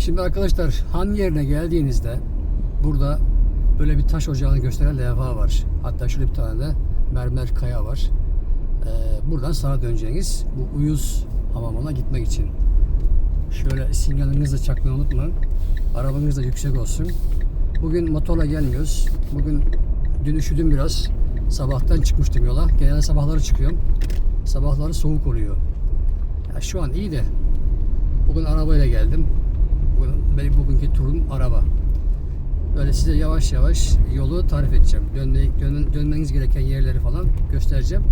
Şimdi arkadaşlar han yerine geldiğinizde burada böyle bir taş ocağını gösteren levha var. Hatta şurada bir tane de mermer kaya var. Ee, buradan sağa döneceğiniz bu uyuz hamamına gitmek için. Şöyle sinyalinizi çakmayı unutmayın. Arabanız da yüksek olsun. Bugün motorla gelmiyoruz. Bugün dün üşüdüm biraz. Sabahtan çıkmıştım yola. Genelde sabahları çıkıyorum. Sabahları soğuk oluyor. Ya şu an iyi de bugün arabayla geldim. Benim bugünkü turum araba. Böyle size yavaş yavaş yolu tarif edeceğim. Dönme, dön- dönmeniz gereken yerleri falan göstereceğim.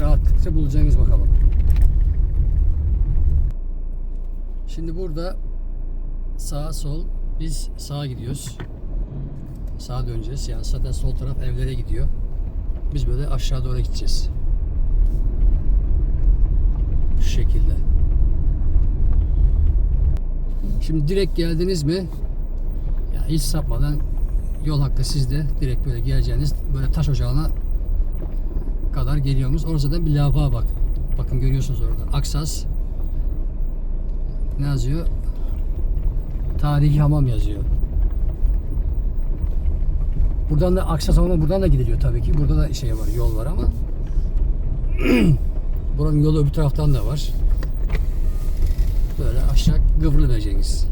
Rahatlıkla bulacağınız bakalım. Şimdi burada sağ sol biz sağa gidiyoruz. Sağa döneceğiz. Yani zaten sol taraf evlere gidiyor. Biz böyle aşağı doğru gideceğiz. Şu şekilde. Şimdi direkt geldiniz mi? Ya hiç sapmadan yol hakkı sizde. Direkt böyle geleceğiniz böyle taş ocağına kadar geliyorsunuz. Orada zaten bir lava bak. Bakın görüyorsunuz orada. Aksas ne yazıyor? Tarihi hamam yazıyor. Buradan da Aksas hamamına buradan da gidiliyor tabii ki. Burada da şey var, yol var ama buranın yolu öbür taraftan da var. Böyle aşağı kıvrılı vereceğiniz.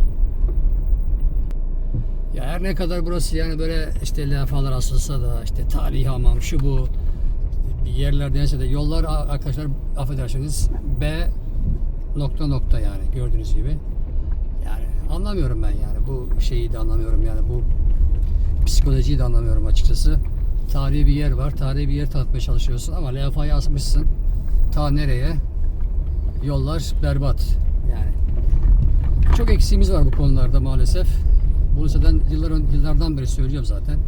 Ya her ne kadar burası yani böyle işte levhalar asılsa da işte tarihi hamam şu bu yerler neyse de yollar arkadaşlar affedersiniz B nokta nokta yani gördüğünüz gibi. Yani anlamıyorum ben yani bu şeyi de anlamıyorum yani bu psikolojiyi de anlamıyorum açıkçası. Tarihi bir yer var. Tarihi bir yer tanıtmaya çalışıyorsun ama levhayı asmışsın. Ta nereye? Yollar berbat. Yani çok eksiğimiz var bu konularda maalesef. Bunu zaten yılların, yıllardan beri söylüyorum zaten.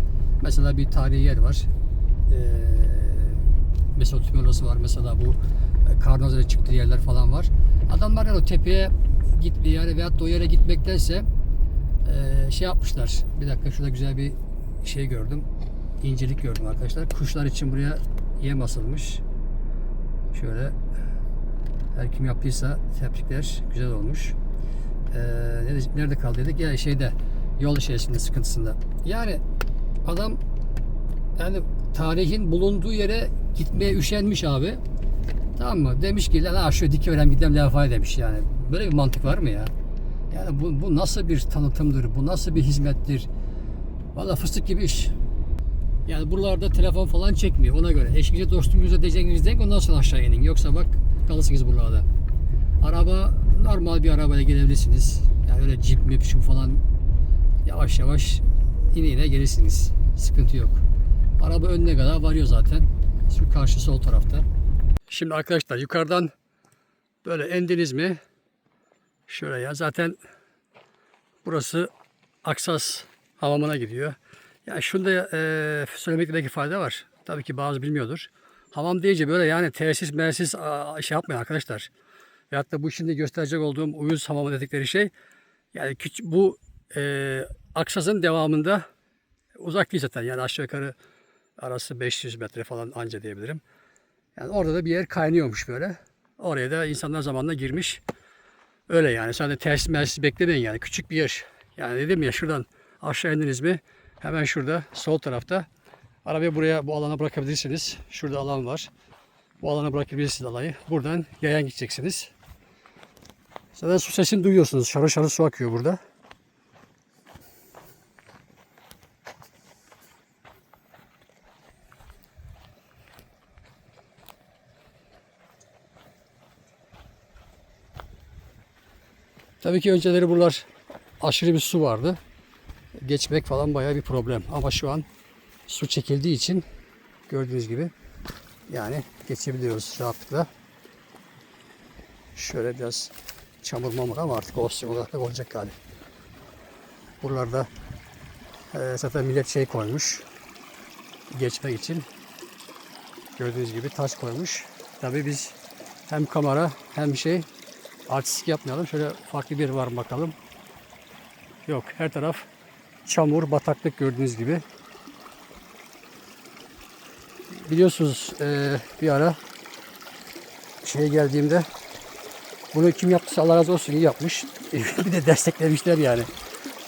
Mesela bir tarihi yer var. Ee, Mesut Yolası var. Mesela bu e, Karnazar'a çıktığı yerler falan var. Adamlar yani o tepeye gitmeye yani veyahut da o yere gitmektense e, şey yapmışlar. Bir dakika şurada güzel bir şey gördüm. İncelik gördüm arkadaşlar. Kuşlar için buraya yem asılmış. Şöyle her kim yaptıysa tebrikler. Güzel olmuş. Ee, nerede, kaldı dedik? Ya şeyde yol içerisinde sıkıntısında. Yani adam yani tarihin bulunduğu yere gitmeye üşenmiş abi. Tamam mı? Demiş ki lan şöyle dikiverem gidem levhaya demiş yani. Böyle bir mantık var mı ya? Yani bu, bu nasıl bir tanıtımdır? Bu nasıl bir hizmettir? Valla fıstık gibi iş. Yani buralarda telefon falan çekmiyor ona göre. Eşinize dostunuza diyeceğiniz denk ondan sonra aşağı inin. Yoksa bak kalırsınız buralarda. Araba normal bir arabayla gelebilirsiniz. Yani öyle cip mi şu falan yavaş yavaş ine ine gelirsiniz. Sıkıntı yok. Araba önüne kadar varıyor zaten. Şu karşı sol tarafta. Şimdi arkadaşlar yukarıdan böyle indiniz mi şöyle ya zaten burası Aksas hamamına gidiyor. Yani şunda e, söylemekte belki fayda var. Tabii ki bazı bilmiyordur. Hamam deyince böyle yani tesis mersis aa, şey yapmayın arkadaşlar. Veyahut da bu şimdi gösterecek olduğum uyuz hamamı dedikleri şey yani küçük, bu e, Aksas'ın devamında uzak değil zaten yani aşağı yukarı arası 500 metre falan anca diyebilirim. Yani orada da bir yer kaynıyormuş böyle. Oraya da insanlar zamanla girmiş. Öyle yani. Sadece tesis mersis beklemeyin yani. Küçük bir yer. Yani dedim ya şuradan aşağı indiniz mi hemen şurada sol tarafta arabayı buraya bu alana bırakabilirsiniz. Şurada alan var. Bu alana bırakabilirsiniz alayı. Buradan yayan gideceksiniz. Zaten su sesini duyuyorsunuz. Şarı şarı su akıyor burada. Tabii ki önceleri buralar aşırı bir su vardı. Geçmek falan bayağı bir problem. Ama şu an su çekildiği için gördüğünüz gibi yani geçebiliyoruz rahatlıkla. Şöyle biraz çamur mamur ama artık olsun olarak olacak galiba. Buralarda e, zaten millet şey koymuş. Geçmek için. Gördüğünüz gibi taş koymuş. Tabii biz hem kamera hem şey artistik yapmayalım. Şöyle farklı bir var bakalım. Yok her taraf çamur, bataklık gördüğünüz gibi. Biliyorsunuz e, bir ara şeye geldiğimde Bunu kim yaptıysa Allah razı olsun iyi yapmış. bir de desteklemişler yani.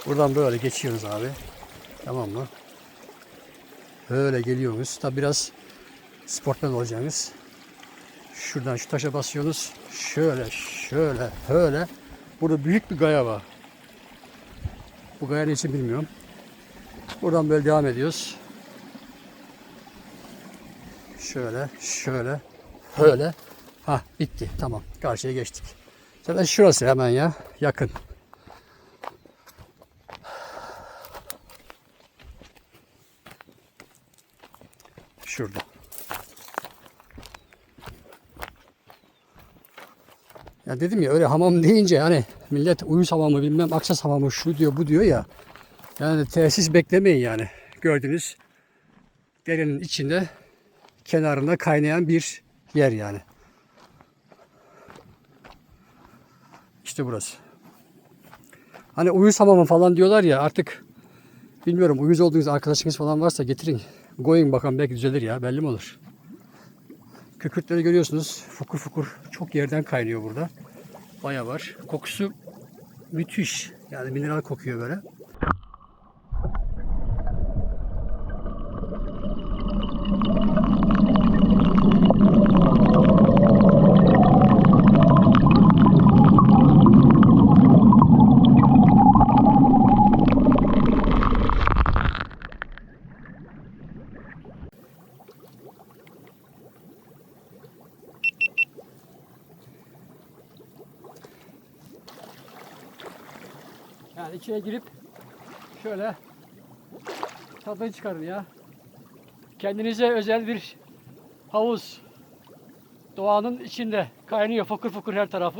Buradan böyle geçiyoruz abi. Tamam mı? Böyle geliyoruz. Tabi biraz sportman olacaksınız. Şuradan şu taşa basıyorsunuz. Şöyle, şöyle, böyle. Burada büyük bir gaya var. Bu gaya ne için bilmiyorum. Buradan böyle devam ediyoruz. Şöyle, şöyle, böyle. Ha bitti. Tamam. Karşıya geçtik. Zaten şurası hemen ya. Yakın. Şurada. Ya dedim ya öyle hamam deyince hani millet uyuz hamamı bilmem aksas hamamı şu diyor bu diyor ya. Yani tesis beklemeyin yani. Gördünüz derenin içinde kenarında kaynayan bir yer yani. İşte burası. Hani uyuz hamamı falan diyorlar ya artık bilmiyorum uyuz olduğunuz arkadaşınız falan varsa getirin. Going bakalım belki düzelir ya belli mi olur. Kükürtleri görüyorsunuz. Fukur fukur çok yerden kaynıyor burada. Baya var. Kokusu müthiş. Yani mineral kokuyor böyle. Yani içine girip şöyle tadını çıkarın ya. Kendinize özel bir havuz. Doğanın içinde kaynıyor fokur fokur her tarafı.